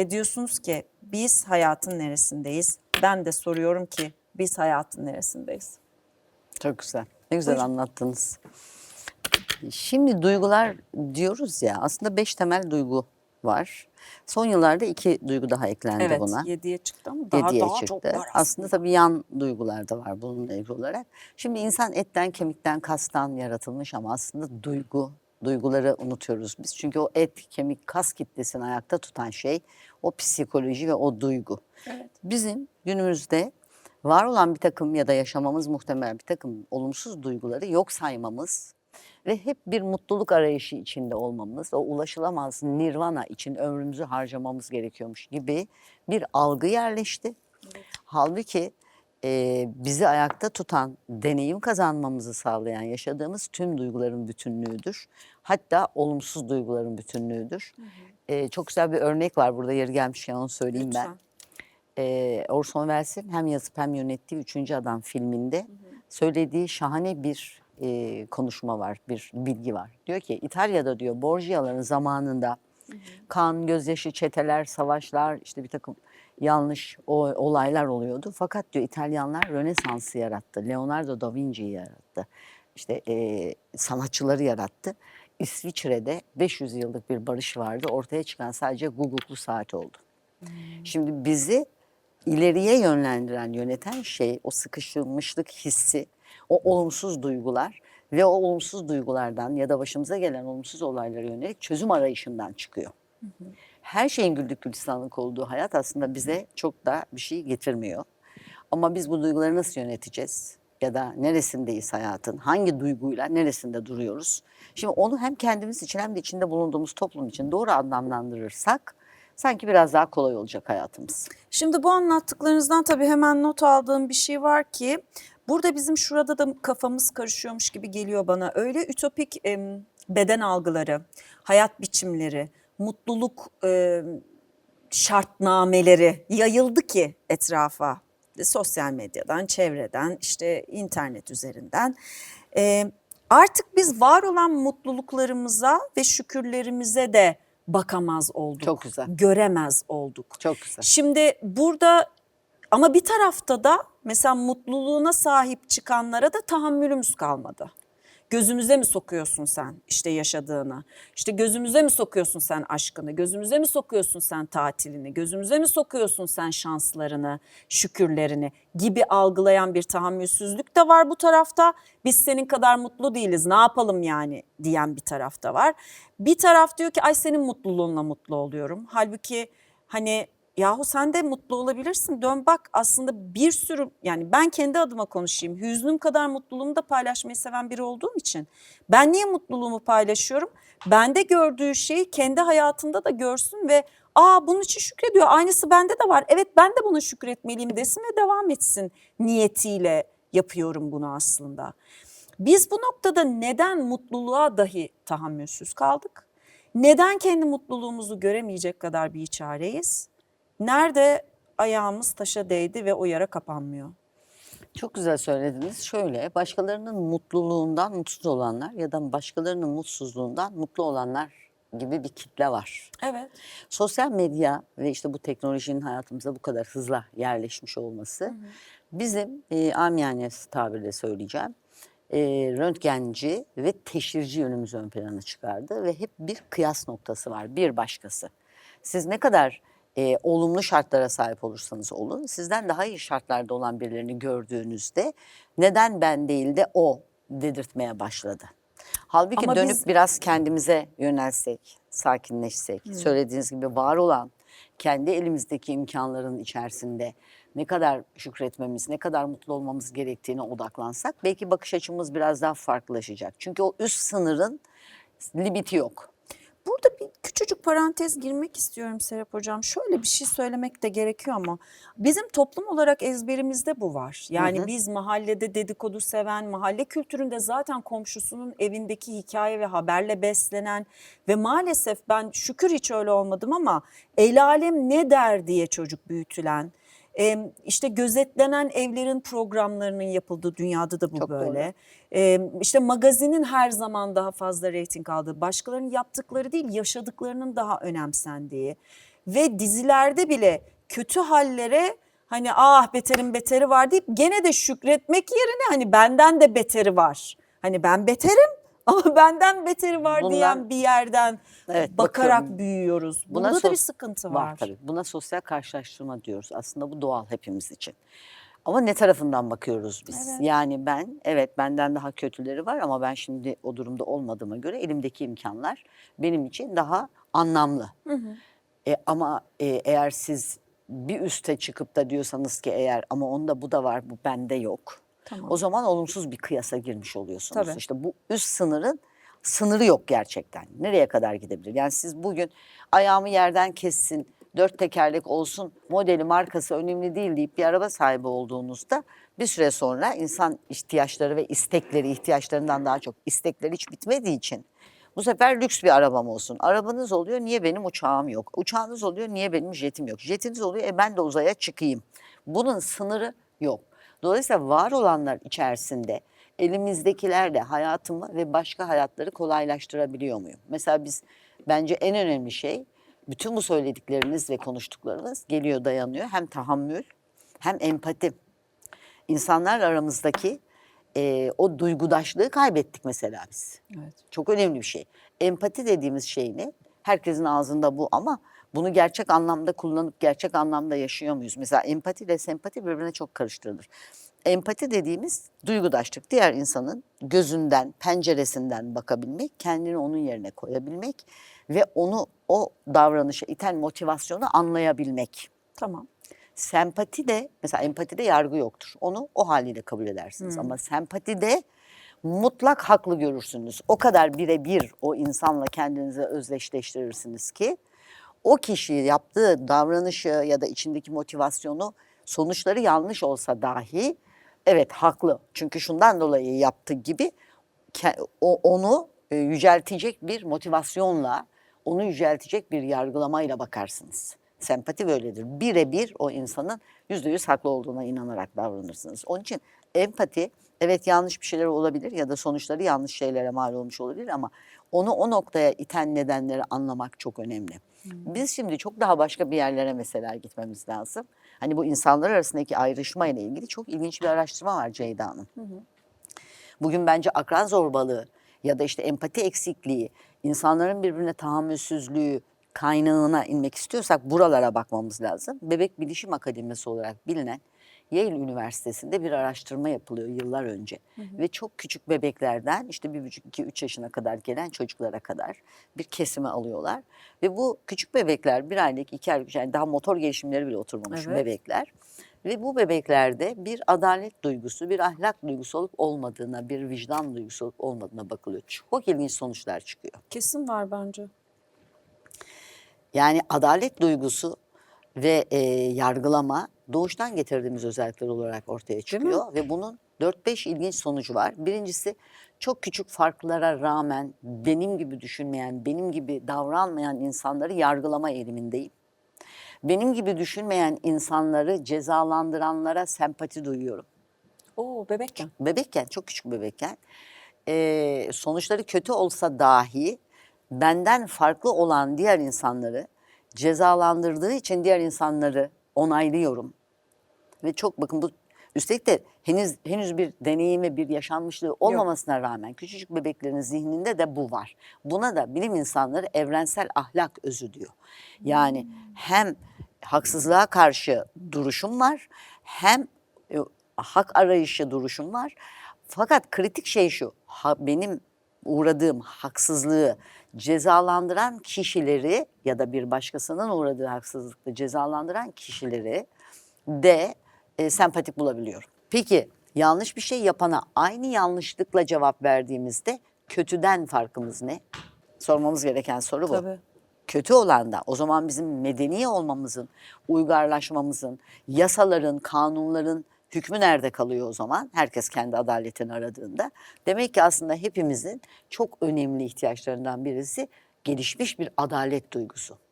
ve diyorsunuz ki biz hayatın neresindeyiz? Ben de soruyorum ki biz hayatın neresindeyiz? Çok güzel. Ne güzel Buyurun. anlattınız. Şimdi duygular diyoruz ya aslında beş temel duygu var. Son yıllarda iki duygu daha eklendi Evet, buna. 7'ye çıktı ama daha, Yediye daha çıktı. çok var aslında. aslında tabii yan duygular da var bununla ilgili olarak. Şimdi insan etten, kemikten, kastan yaratılmış ama aslında duygu, duyguları unutuyoruz biz. Çünkü o et, kemik, kas kitlesini ayakta tutan şey o psikoloji ve o duygu. Bizim günümüzde var olan bir takım ya da yaşamamız muhtemel bir takım olumsuz duyguları yok saymamız ve hep bir mutluluk arayışı içinde olmamız, o ulaşılamaz nirvana için ömrümüzü harcamamız gerekiyormuş gibi bir algı yerleşti. Halbuki e, bizi ayakta tutan, deneyim kazanmamızı sağlayan, yaşadığımız tüm duyguların bütünlüğüdür. Hatta olumsuz duyguların bütünlüğüdür. E, çok güzel bir örnek var burada yeri gelmişken onu söyleyeyim ben Lütfen. e, Orson Welles'in hem yazıp hem yönettiği Üçüncü Adam filminde söylediği şahane bir e, konuşma var, bir bilgi var. Diyor ki İtalya'da diyor Borgia'ların zamanında kan, gözyaşı, çeteler, savaşlar, işte bir takım yanlış o, olaylar oluyordu. Fakat diyor İtalyanlar Rönesans'ı yarattı, Leonardo da Vinci'yi yarattı, işte e, sanatçıları yarattı. İsviçre'de 500 yıllık bir barış vardı. Ortaya çıkan sadece guguklu saat oldu. Şimdi bizi ileriye yönlendiren, yöneten şey o sıkışılmışlık hissi, o olumsuz duygular ve o olumsuz duygulardan ya da başımıza gelen olumsuz olaylara yönelik çözüm arayışından çıkıyor. Her şeyin güldük gülistanlık olduğu hayat aslında bize çok da bir şey getirmiyor. Ama biz bu duyguları nasıl yöneteceğiz? Ya da neresindeyiz hayatın? Hangi duyguyla neresinde duruyoruz? Şimdi onu hem kendimiz için hem de içinde bulunduğumuz toplum için doğru anlamlandırırsak sanki biraz daha kolay olacak hayatımız. Şimdi bu anlattıklarınızdan tabii hemen not aldığım bir şey var ki burada bizim şurada da kafamız karışıyormuş gibi geliyor bana. Öyle ütopik beden algıları, hayat biçimleri, mutluluk em, şartnameleri yayıldı ki etrafa. Sosyal medyadan, çevreden, işte internet üzerinden. Em, artık biz var olan mutluluklarımıza ve şükürlerimize de bakamaz olduk. Çok güzel. Göremez olduk. Çok güzel. Şimdi burada ama bir tarafta da mesela mutluluğuna sahip çıkanlara da tahammülümüz kalmadı. Gözümüze mi sokuyorsun sen işte yaşadığını? İşte gözümüze mi sokuyorsun sen aşkını? Gözümüze mi sokuyorsun sen tatilini? Gözümüze mi sokuyorsun sen şanslarını, şükürlerini gibi algılayan bir tahammülsüzlük de var bu tarafta. Biz senin kadar mutlu değiliz. Ne yapalım yani diyen bir tarafta var. Bir taraf diyor ki ay senin mutluluğunla mutlu oluyorum. Halbuki hani Yahu sen de mutlu olabilirsin. Dön bak aslında bir sürü yani ben kendi adıma konuşayım. Hüznüm kadar mutluluğumu da paylaşmayı seven biri olduğum için. Ben niye mutluluğumu paylaşıyorum? Bende gördüğü şeyi kendi hayatında da görsün ve aa bunun için şükrediyor. Aynısı bende de var. Evet ben de buna şükretmeliyim desin ve devam etsin niyetiyle yapıyorum bunu aslında. Biz bu noktada neden mutluluğa dahi tahammülsüz kaldık? Neden kendi mutluluğumuzu göremeyecek kadar bir çareyiz? Nerede ayağımız taşa değdi ve o yara kapanmıyor? Çok güzel söylediniz. Şöyle başkalarının mutluluğundan mutsuz olanlar ya da başkalarının mutsuzluğundan mutlu olanlar gibi bir kitle var. Evet. Sosyal medya ve işte bu teknolojinin hayatımıza bu kadar hızla yerleşmiş olması bizim e, amiyane tabirle söyleyeceğim e, röntgenci ve teşhirci yönümüzü ön plana çıkardı ve hep bir kıyas noktası var bir başkası. Siz ne kadar e, olumlu şartlara sahip olursanız olun sizden daha iyi şartlarda olan birilerini gördüğünüzde neden ben değil de o dedirtmeye başladı. Halbuki Ama dönüp biz- biraz kendimize yönelsek, sakinleşsek, söylediğiniz gibi var olan kendi elimizdeki imkanların içerisinde ne kadar şükretmemiz, ne kadar mutlu olmamız gerektiğine odaklansak belki bakış açımız biraz daha farklılaşacak. Çünkü o üst sınırın limiti yok. Burada bir küçücük parantez girmek istiyorum Serap Hocam. Şöyle bir şey söylemek de gerekiyor ama bizim toplum olarak ezberimizde bu var. Yani Hı hı. biz mahallede dedikodu seven, mahalle kültüründe zaten komşusunun evindeki hikaye ve haberle beslenen ve maalesef ben şükür hiç öyle olmadım ama el alem ne der diye çocuk büyütülen, e, işte gözetlenen evlerin programlarının yapıldığı dünyada da bu Çok böyle. E, işte magazinin her zaman daha fazla reyting aldığı, başkalarının yaptıkları değil yaşadıklarının daha önemsendiği Ve dizilerde bile kötü hallere hani ah beterin beteri var deyip gene de şükretmek yerine hani benden de beteri var. Hani ben beterim ama benden beteri var Bunlar- diyen bir yerden Evet, bakarak bakıyorum. büyüyoruz. Buna Bunda da sos- bir sıkıntı var. tabii. Buna sosyal karşılaştırma diyoruz. Aslında bu doğal hepimiz için. Ama ne tarafından bakıyoruz biz? Evet. Yani ben evet benden daha kötüleri var ama ben şimdi o durumda olmadığıma göre elimdeki imkanlar benim için daha anlamlı. E, ama e, eğer siz bir üste çıkıp da diyorsanız ki eğer ama onda bu da var bu bende yok. Tamam. O zaman olumsuz bir kıyasa girmiş oluyorsunuz. Tabii. İşte bu üst sınırın sınırı yok gerçekten. Nereye kadar gidebilir? Yani siz bugün ayağımı yerden kessin, dört tekerlek olsun, modeli markası önemli değil deyip bir araba sahibi olduğunuzda bir süre sonra insan ihtiyaçları ve istekleri ihtiyaçlarından daha çok istekleri hiç bitmediği için bu sefer lüks bir arabam olsun. Arabanız oluyor niye benim uçağım yok? Uçağınız oluyor niye benim jetim yok? Jetiniz oluyor e ben de uzaya çıkayım. Bunun sınırı yok. Dolayısıyla var olanlar içerisinde elimizdekilerle hayatımı ve başka hayatları kolaylaştırabiliyor muyum? Mesela biz bence en önemli şey bütün bu söyledikleriniz ve konuştuklarınız geliyor dayanıyor hem tahammül hem empati. İnsanlarla aramızdaki eee, o duygudaşlığı kaybettik mesela biz. Evet. Çok önemli bir şey. Empati dediğimiz şey ne? Herkesin ağzında bu ama bunu gerçek anlamda kullanıp gerçek anlamda yaşıyor muyuz? Mesela empati ile sempati birbirine çok karıştırılır. Empati dediğimiz duygudaşlık. Diğer insanın gözünden, penceresinden bakabilmek, kendini onun yerine koyabilmek ve onu o davranışa iten motivasyonu anlayabilmek. Tamam. Sempati de mesela empatide yargı yoktur. Onu o haliyle kabul edersiniz ama sempatide mutlak haklı görürsünüz. O kadar birebir o insanla kendinizi özdeşleştirirsiniz ki o kişi yaptığı davranışı ya da içindeki motivasyonu sonuçları yanlış olsa dahi evet haklı. Çünkü şundan dolayı yaptığı gibi onu e, yüceltecek bir motivasyonla, onu yüceltecek bir yargılamayla bakarsınız. Sempati böyledir. Birebir o insanın yüzde yüz haklı olduğuna inanarak davranırsınız. Onun için empati evet yanlış bir şeyler olabilir ya da sonuçları yanlış şeylere mal olmuş olabilir ama onu o noktaya iten nedenleri anlamak çok önemli. Biz şimdi çok daha başka bir yerlere mesela gitmemiz lazım. Hani bu insanlar arasındaki ayrışma ile ilgili çok ilginç bir araştırma var Ceyda Hanım. Bugün bence akran zorbalığı ya da işte empati eksikliği, insanların birbirine tahammülsüzlüğü kaynağına inmek istiyorsak buralara bakmamız lazım. Bebek Bilişim Akademisi olarak bilinen Yale Üniversitesi'nde bir araştırma yapılıyor yıllar önce. Ve çok küçük bebeklerden işte bir buçuk, iki, üç yaşına kadar gelen çocuklara kadar bir kesime alıyorlar. Ve bu küçük bebekler bir aylık, iki aylık, yani daha motor gelişimleri bile oturmamış Evet. bebekler. Ve bu bebeklerde bir adalet duygusu, bir ahlak duygusu olup olmadığına, bir vicdan duygusu olup olmadığına bakılıyor. Çok ilginç sonuçlar çıkıyor. Kesin var bence. Yani adalet duygusu ve e, yargılama doğuştan getirdiğimiz özellikler olarak ortaya çıkıyor. Ve bunun 4-5 ilginç sonucu var. Birincisi çok küçük farklara rağmen benim gibi düşünmeyen, benim gibi davranmayan insanları yargılama eğilimindeyim. Benim gibi düşünmeyen insanları cezalandıranlara sempati duyuyorum. Oo bebekken. bebekken, çok küçük bebekken eee, sonuçları kötü olsa dahi benden farklı olan diğer insanları cezalandırdığı için diğer insanları onaylıyorum. Ve çok bakın bu üstelik de henüz henüz bir deneyimi, bir yaşanmışlığı olmamasına rağmen küçücük bebeklerin zihninde de bu var. Buna da bilim insanları evrensel ahlak özü diyor. Yani hem haksızlığa karşı duruşum var, hem e, hak arayışı duruşum var. Fakat kritik şey şu, ha- benim uğradığım haksızlığı cezalandıran kişileri ya da bir başkasının uğradığı haksızlıkla cezalandıran kişileri de e, sempatik bulabiliyorum. Peki yanlış bir şey yapana aynı yanlışlıkla cevap verdiğimizde kötüden farkımız ne? Sormamız gereken soru bu. Tabii. Kötü olan da o zaman bizim medeni olmamızın, uygarlaşmamızın, yasaların, kanunların hükmü nerede kalıyor o zaman? Herkes kendi adaletini aradığında. Demek ki aslında hepimizin çok önemli ihtiyaçlarından birisi gelişmiş bir adalet duygusu.